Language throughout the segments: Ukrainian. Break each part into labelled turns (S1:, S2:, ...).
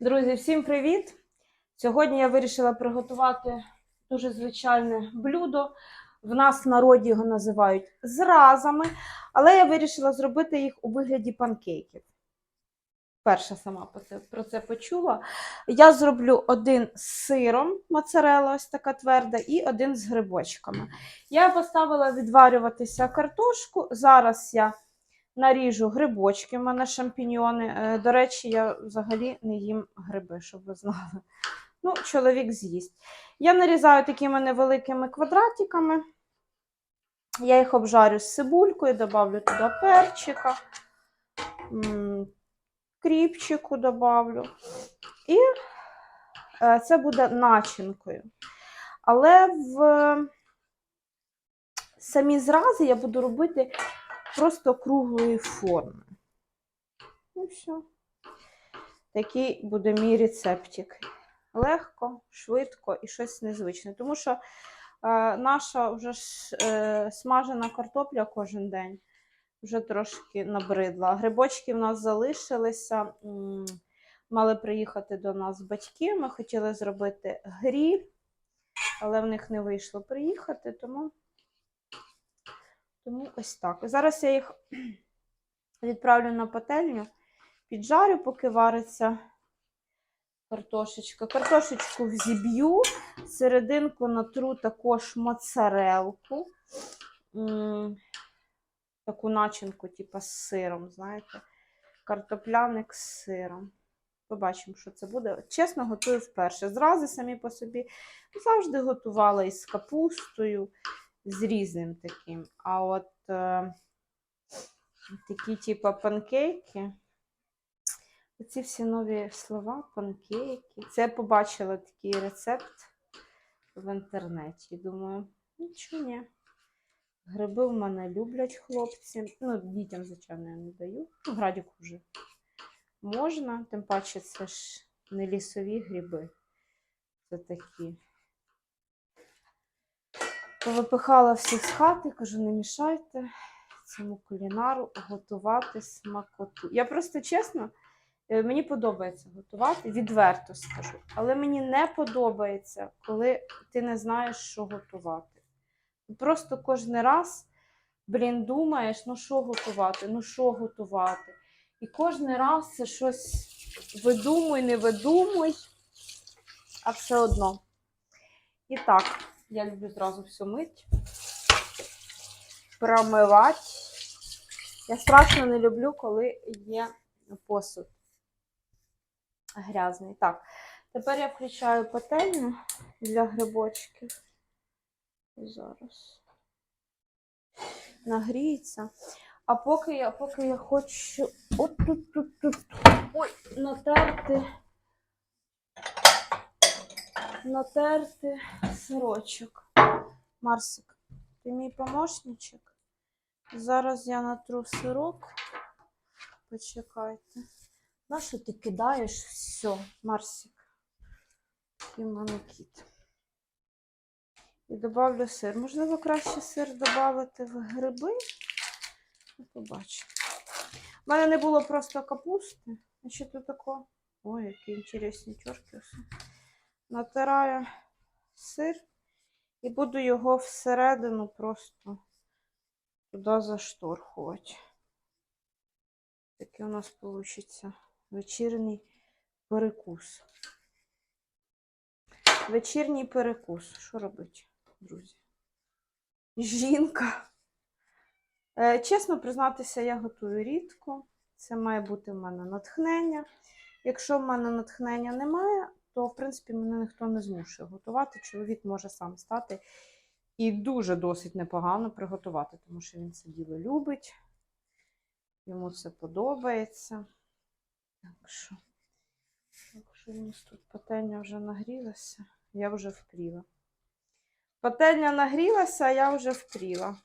S1: Друзі, всім привіт! Сьогодні я вирішила приготувати дуже звичайне блюдо. В нас в народі його називають зразами, але я вирішила зробити їх у вигляді панкейків. Перша сама про це почула. Я зроблю один з сиром, моцарелла, ось така тверда, і один з грибочками. Я поставила відварюватися картошку. Зараз я наріжу грибочки, в мене шампіньйони. Е, До речі, я взагалі не їм гриби, щоб ви знали. Ну, чоловік з'їсть. Я нарізаю такими невеликими квадратиками. Я їх обжарю з цибулькою, добавлю туди перчика, кріпчику добавлю. І е, це буде начинкою. Але в самі зрази я буду робити просто круглої форми. І все. Такий буде мій рецептик. Легко, швидко і щось незвичне. Тому що е, наша вже ж, е, смажена картопля кожен день вже трошки набридла. Грибочки в нас залишилися. Мали приїхати до нас батьки. Ми хотіли зробити гріль, але в них не вийшло приїхати, тому тому ось так. Зараз я їх відправлю на пательню, піджарю, поки вариться картошечка. Картошечку взіб'ю, серединку натру також моцарелку, таку начинку, типу з сиром, знаєте, картопляник з сиром. Побачимо, що це буде. Чесно, готую вперше. Зрази самі по собі завжди готувала із капустою з різним таким. А от е, такі, типу, панкейки. Оці всі нові слова, панкейки. Це я побачила такий рецепт в інтернеті. Думаю, нічого ні. Гриби в мене люблять хлопці. Ну, дітям, звичайно, я не даю. Ну, градіку вже можна, тим паче це ж не лісові гриби. Це такі. Повипихала всіх з хати, кажу, не мішайте цьому кулінару готувати смакоту. Я просто чесно, е, мені подобається готувати, відверто скажу. Але мені не подобається, коли ти не знаєш, що готувати. Просто кожен раз, блін, думаєш, ну що готувати, ну що готувати. І кожен раз це щось видумуй, не видумуй, а все одно. І так, я люблю зразу все мить, промивати. Я страшно не люблю, коли є посуд грязний. Так, тепер я включаю пательню для грибочків. Зараз нагріється. А поки я, поки я хочу от тут, тут, тут, ой, натерти, натерти сирочок. Марсик, ти мій помощничок. Зараз я натру сирок. Почекайте. На ти кидаєш все, Марсик? І в. І добавлю сир. Можливо, краще сир додати в гриби. Ну, Побачимо. У мене не було просто капусти. А що тут таке? Ой, які інтересні чорки. Натираю сир і буду його всередину просто туди зашторхувати. Такий у нас вийде вечірній перекус. Вечірній перекус. Що робити, друзі? Жінка. Е, Чесно признатися, я готую рідко. Це має бути в мене натхнення. Якщо в мене натхнення немає, то, в принципі, мене ніхто не змушує готувати. Чоловік може сам стати і дуже досить непогано приготувати, тому що він це діло любить. Йому це подобається. Так що, так що у нас тут пательня вже нагрілася, я вже впріла. Пательня нагрілася, а я вже впріла.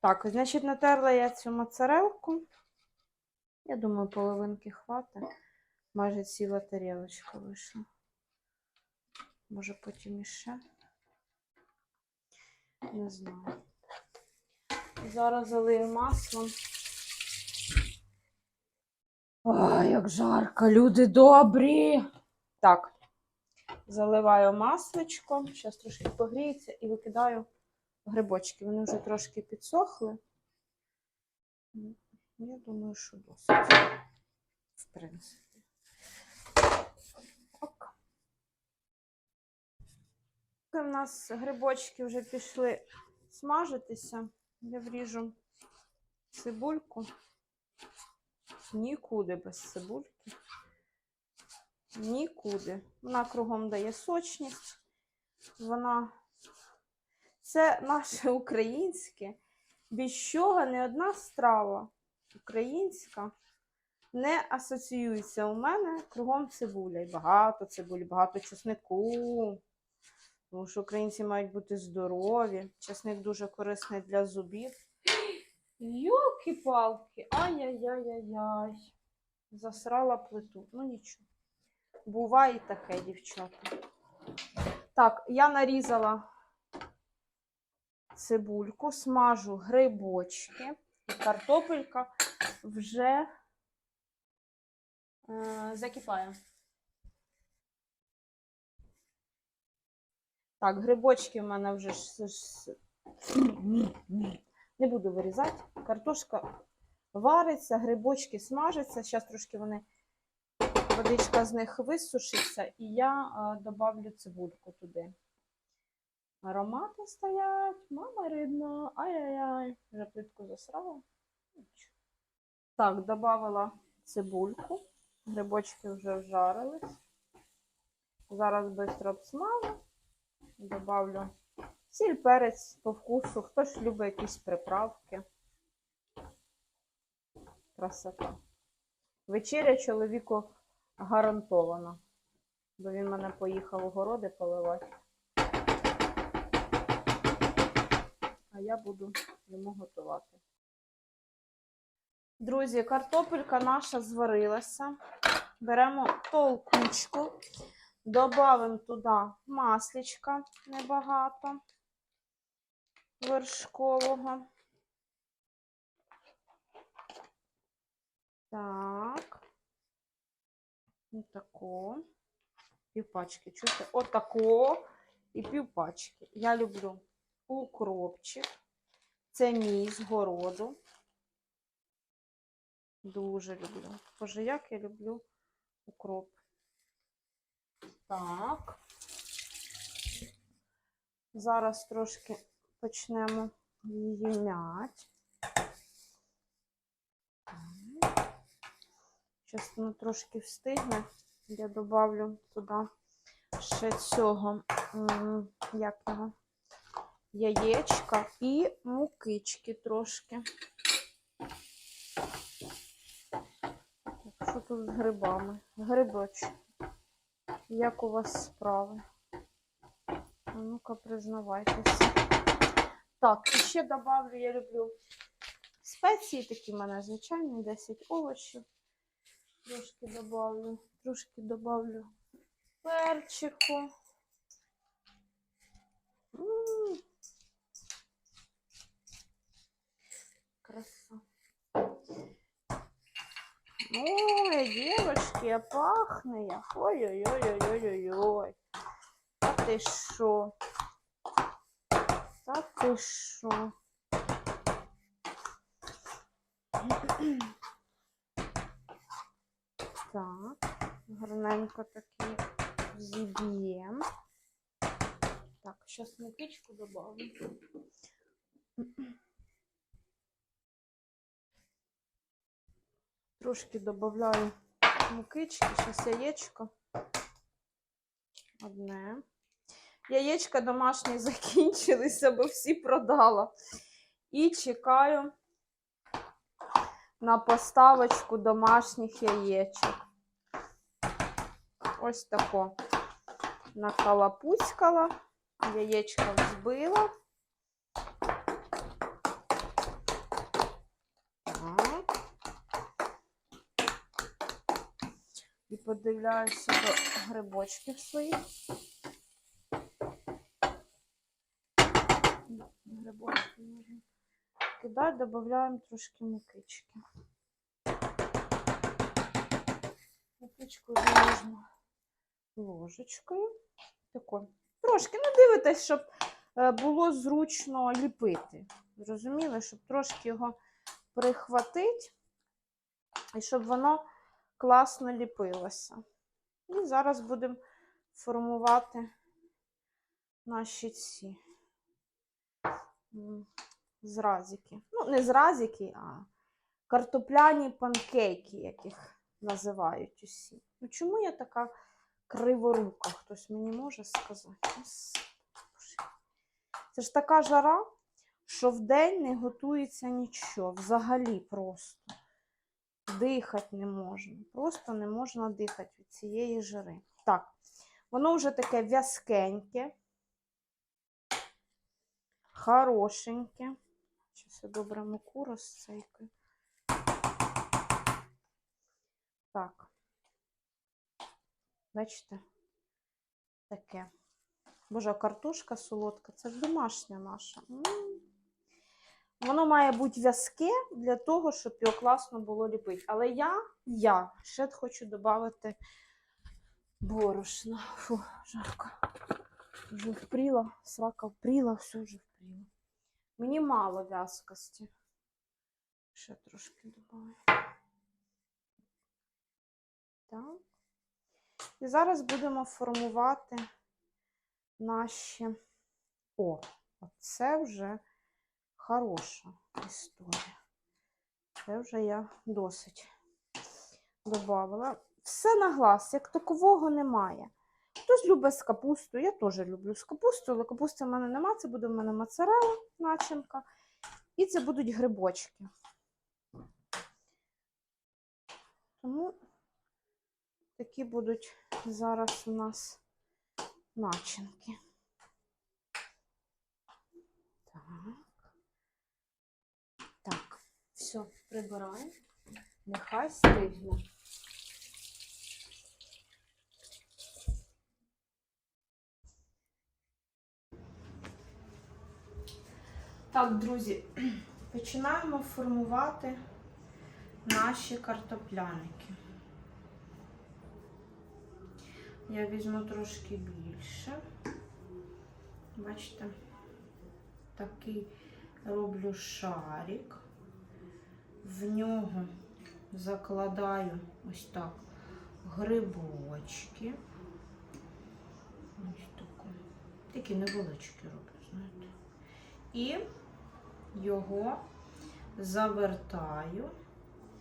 S1: Так, значить, натерла я цю моцарелку. Я думаю, половинки хватить. Майже ціла тарілочка вийшла. Може, потім іще. Не знаю. Зараз залию маслом. Ой, як жарко, люди добрі. Так, заливаю масличко, зараз трошки погріється і викидаю грибочки. Вони вже трошки підсохли. Я думаю, що досить. В принципі. Ок. Поки в нас грибочки вже пішли смажитися, я вріжу цибульку. Нікуди без цибульки. Нікуди. Вона кругом дає сочність. Вона це наше українське. Без чого не одна страва українська не асоціюється у мене кругом цибуля. І багато цибулі, багато чеснику. Тому що українці мають бути здорові. Чесник дуже корисний для зубів. Йолки-палки, ай-яй-яй-яй-яй. Засрала плиту. Ну нічого. Буває таке, дівчата. Так, я нарізала цибульку, смажу грибочки, і картопелька вже е, закипає. Так, грибочки в мене вже не буду вирізати. Картошка вариться, грибочки смажаться. Зараз трошки вони водичка з них висушиться, і я е, добавлю цибульку туди. Аромати стоять, мама рідна, ай-яй-яй, вже плитку засрала. Так, додавала цибульку, грибочки вже вжарились. Зараз швидко обсмажу. Добавлю сіль, перець по вкусу. Хтось любить якісь приправки. Красота. Вечеря чоловіку гарантована, бо він мене поїхав у городи поливати. А я буду йому готувати. Друзі, картопелька наша зварилася. Беремо толкучку. Добавимо туди масличка небагато вершкового. Так. Отако. Півпачки. Чуєте? Отако. І півпачки. Я люблю укропчик. Це мій з городу. Дуже люблю. Боже, як я люблю укроп. Так. Зараз трошки почнемо її м'яти. Зараз воно трошки встигне. Я добавлю туди ще цього, як його, яєчка і мукички трошки. Так, Що тут з грибами? Грибочки. Як у вас справи? Ну-ка, признавайтеся. Так, і ще добавлю, я люблю спеції такі в мене звичайні, 10 овочів. Трошки добавлю, трошки добавлю перчику. Ой, девочки, пахне як. Ой-ой-ой-ой-ой-ой. Та ти що? Та ти що? Так, гарненько таки зіб'ємо. Так, зараз мукичку добавлю. Трошки додаю мукички, зараз яєчко. Одне. Яєчка домашні закінчилися, бо всі продала. І чекаю на поставочку домашніх яєчок. Ось тако накалапуцькала, яєчко взбила. Так. І подивляюся до грибочків своїх. Грибочки можна кидати, додаємо трошки мукички. Картопельку можна ложечкою. Тако. Трошки, ну дивитесь, щоб е, було зручно ліпити. Зрозуміли, щоб трошки його прихватити, і щоб воно класно ліпилося. І зараз будемо формувати наші ці зразики. Ну, не зразики, а картопляні панкейки, як їх називають усі. Ну, чому я така криворука? Хтось мені може сказати? Це ж така жара, що вдень не готується нічого. Взагалі просто. Дихати не можна. Просто не можна дихати від цієї жари. Так, воно вже таке в'язкеньке, хорошеньке. Зараз я добре муку розцейкаю. Так. Бачите? Таке. Боже, картошка солодка, це ж домашня наша. Воно має бути в'язке для того, щоб його класно було ліпити. Але я, я ще хочу додати борошна. Фу, жарко. Вже впріла, срака впріла, все вже впріла. Мені мало в'язкості. Ще трошки додаю. Так. І зараз будемо формувати наші. О, оце вже хороша історія. Це вже я досить додавала. Все на глаз, як такового немає. Хтось любить з капустою, я теж люблю з капустою, але капусти в мене нема, це буде в мене моцарелла, начинка. І це будуть грибочки. Тому такі будуть зараз у нас начинки. Так. Так, все, прибираємо. Нехай стигне. Так, друзі, починаємо формувати наші картопляники. Я візьму трошки більше. Бачите, такий роблю шарик. В нього закладаю ось так грибочки. Ось таку. Такі невеличкі роблю, знаєте. І його завертаю.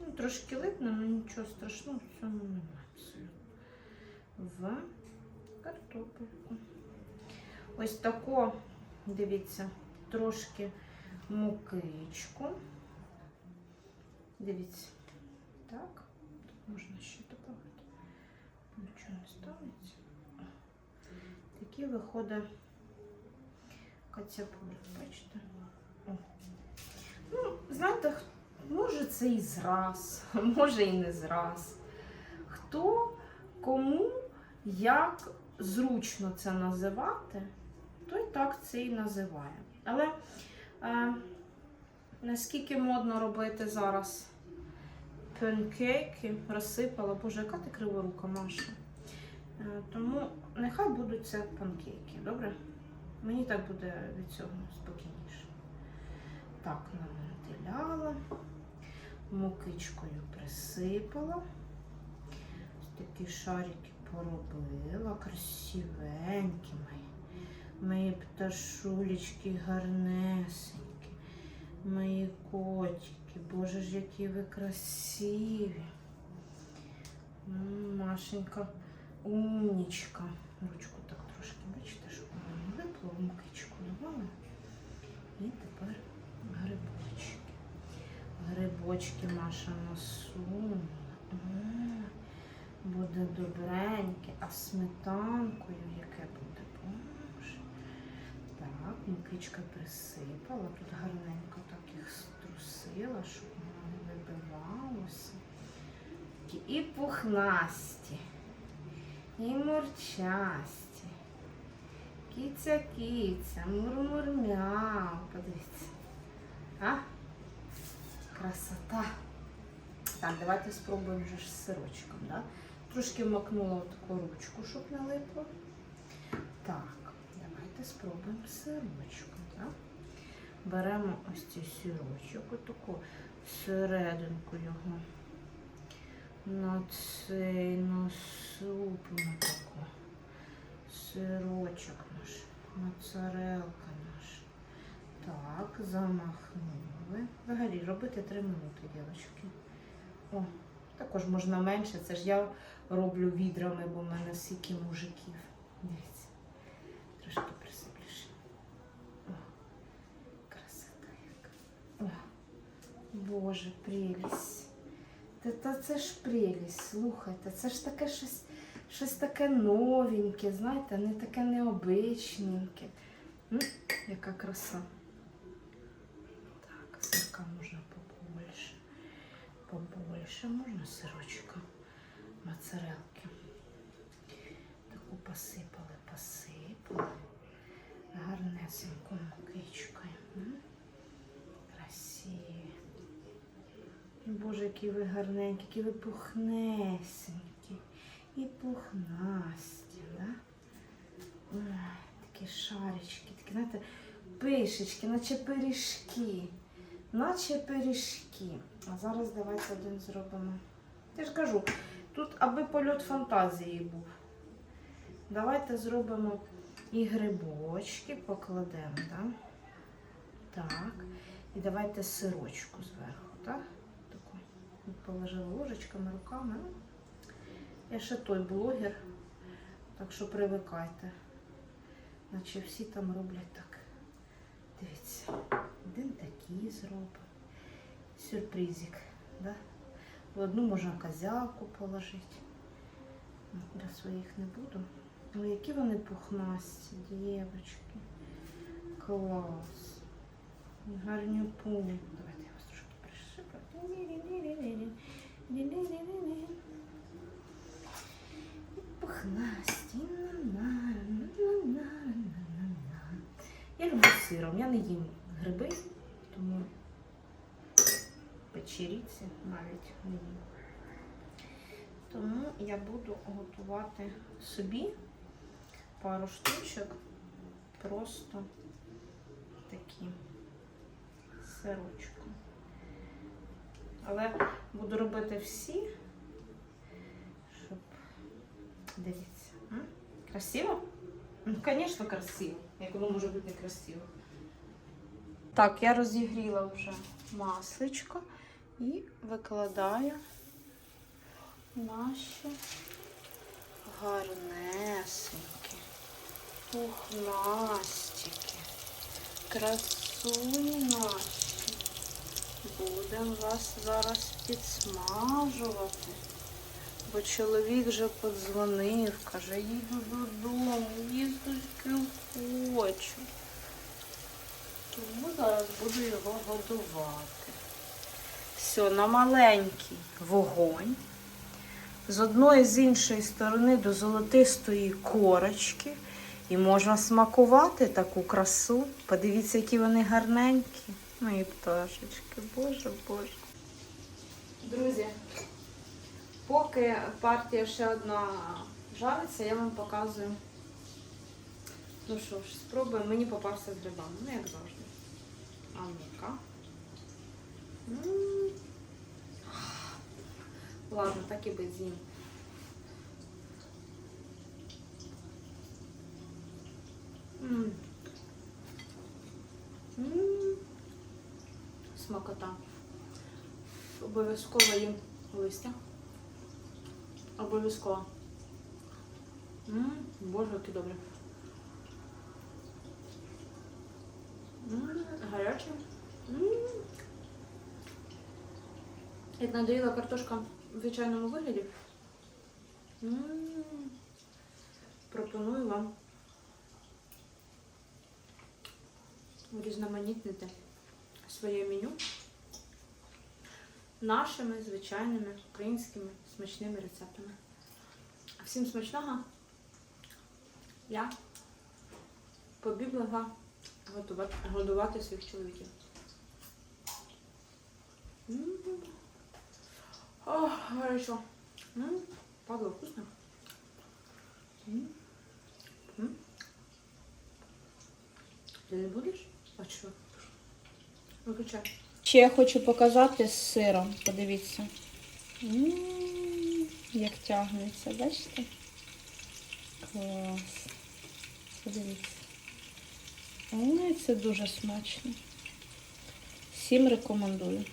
S1: Ну, трошки липне, але нічого страшного в цьому немає абсолютно. В картопельку. Ось тако, дивіться, трошки мукичку. Дивіться, так, тут можна ще додати. Нічого не ставиться. Такі виходить кацяпури, бачите? О. Ну, знаєте, може це і зраз, може і не зраз. Хто кому як зручно це називати, той так це і називає. Але е, наскільки модно робити зараз панкейки, розсипала, боже, яка ти криворука, Маша. Е, тому нехай будуть це панкейки, добре? Мені так буде від цього спокійніше. Так, намантиляла, мукичкою присипала. Такі шарики поробила, красивенькі мої. Мої пташулечки гарнесенькі, мої котики. Боже ж, які ви красиві. Машенька умнічка. Ручку так трошки, бачите, щоб вона не випала, в мукичку давала. І тепер грибочки. Грибочки Маша насунула. Буде добреньке, а сметанкою боже. Так, мукичка присипала, тут гарненько так їх струсила, щоб воно не вибивалося. І пухнасті, і мурчасті. Кіця-кіця, мур-мур-мяу. Подивіться. А? Красота. Так, давайте спробуємо вже з сирочком. Да? Трошки макнула таку ручку, щоб не липло. Так, давайте спробуємо сирочку. Так? Беремо ось цей сирочок, отаку серединку його. На цей насуплю таку. Сирочок наш, моцарелка наша. Так, замахнули. Взагалі робити 3 минути, дівчатки. О, також можна менше. Це ж я роблю відрами, бо в мене стільки мужиків. Дивіться. Трошки присипліше. О, красота яка. О, Боже, прелість. Та, це ж прелість, слухайте, це ж таке щось, щось таке новеньке, знаєте, не таке необичненьке. М, яка краса. Так, сирка можна побольше. Побольше можна сирочка моцарелки. Таку посипали, посипали. Гарнесеньку мукичкою. М? Боже, які ви гарненькі, які ви пухнесенькі. І пухнасті, да? Такі шарички, такі, знаєте, пишечки, наче пиріжки. Наче пиріжки. А зараз давайте один зробимо. Я ж кажу, тут аби польот фантазії був. Давайте зробимо і грибочки, покладемо, да? так? І давайте сирочку зверху, так? Положила ложечками, руками. Ну, Я ще той блогер, так що привикайте. Наче всі там роблять так. Дивіться, один такий зробив. Сюрпризик, да? В одну можна козявку положити. Ну, Для своїх не буду. Ну, які вони пухнасті, дівчатки. Клас. Гарнюпуні. Давайте я вас трошки пришиплю. Пухнасті. Я люблю сиром. Я не їм гриби, тому печеріці навіть не їм. Тому я буду готувати собі пару штучок, просто такі сирочку. Але буду робити всі, щоб дивіться. Красиво? Ну, звісно, красиво. Як воно може бути красиво. Так, я розігріла вже масличко і викладаю наші гарнесенькі, пухнастики, красуні наші. Будемо вас зараз підсмажувати. Бо чоловік вже подзвонив, каже, їду додому, їсточки хочу. Тому зараз буду його годувати. Все, на маленький вогонь. З одної з іншої сторони до золотистої корочки. І можна смакувати таку красу. Подивіться, які вони гарненькі. Мої пташечки, боже, боже. Друзі, поки партія ще одна жариться, я вам показую. Ну що ж, спробуємо. Мені попався з грибами, ну як завжди. А ну-ка. Ладно, так і быть з'їм. М. Смакота. Обов'язково їм листя. Обов'язково. Боже, які добре. М, Гаряче. Як надоїла картошка в звичайному вигляді. М. Пропоную вам урізноманітнити своє меню нашими звичайними українськими смачними рецептами. Всім смачного! Я побігла готувати, годувати своїх чоловіків. М. О, гарячо. М,
S2: вкусно? Ти не будеш? А що? Виключай.
S1: Ще я хочу показати з сиром. Подивіться. Як тягнеться, бачите? Клас. Подивіться. Ой, це дуже смачно. Всім рекомендую.